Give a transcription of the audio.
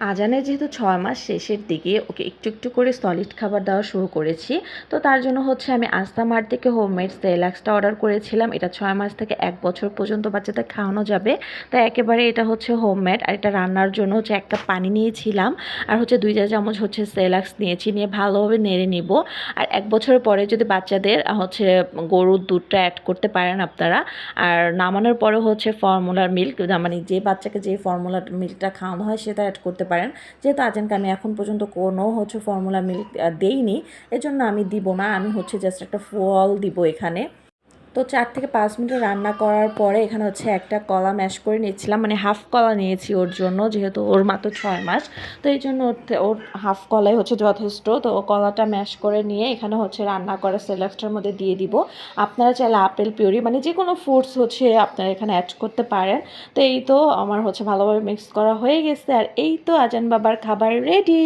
আজানের যেহেতু ছয় মাস শেষের দিকে ওকে একটু একটু করে সলিড খাবার দেওয়া শুরু করেছি, তো তার জন্য হচ্ছে আমি আস্তা মার থেকে হোমমেড সেলাক্সটা অর্ডার করেছিলাম। এটা ছয় মাস থেকে এক বছর পর্যন্ত বাচ্চাদের খাওয়ানো যাবে। তাই একেবারে এটা হচ্ছে হোমমেড আর এটা রান্নার জন্য হচ্ছে এক কাপ পানি নিয়েছিলাম। আর হচ্ছে দুই চা চামচ হচ্ছে সেলাক্স নিয়েছি, নিয়ে ভালোভাবে নেড়ে নিব। আর এক বছরের পরে যদি বাচ্চাদের হচ্ছে গরুর দুধটা অ্যাড করতে পারেন আপনারা। আর নামানোর পরে হচ্ছে ফর্মুলার মিল্ক মানে যে বাচ্চাকে যে ফর্মুলার মিল্কটা খাওয়ানো হয় সেটা অ্যাড করতে পারেন। যেহেতু আজেন্ট আমি এখন পর্যন্ত কোনো হচ্ছে ফর্মুলা মিল্ক দেইনি, এজন্য আমি দিব না। আমি হচ্ছে জাস্ট একটা ফল দিব এখানে। তো চার থেকে পাঁচ মিনিট রান্না করার পরে এখানে হচ্ছে একটা কলা ম্যাশ করে নিয়েছিলাম মানে হাফ কলা নিয়েছি ওর জন্য, যেহেতু ওর মাত্র ছয় মাস। তো এই জন্য ওর ওর হাফ কলাই হচ্ছে যথেষ্ট। তো কলাটা ম্যাশ করে নিয়ে এখানে হচ্ছে রান্না করা সেলাক্সটার মধ্যে দিয়ে দিব। আপনারা চাইলে আপেল, পিউরি মানে যে কোনো ফ্রুটস হচ্ছে আপনারা এখানে অ্যাড করতে পারেন। তো এই তো আমার হচ্ছে ভালোভাবে মিক্স করা হয়ে গেছে। আর এই তো আজান বাবার খাবার রেডি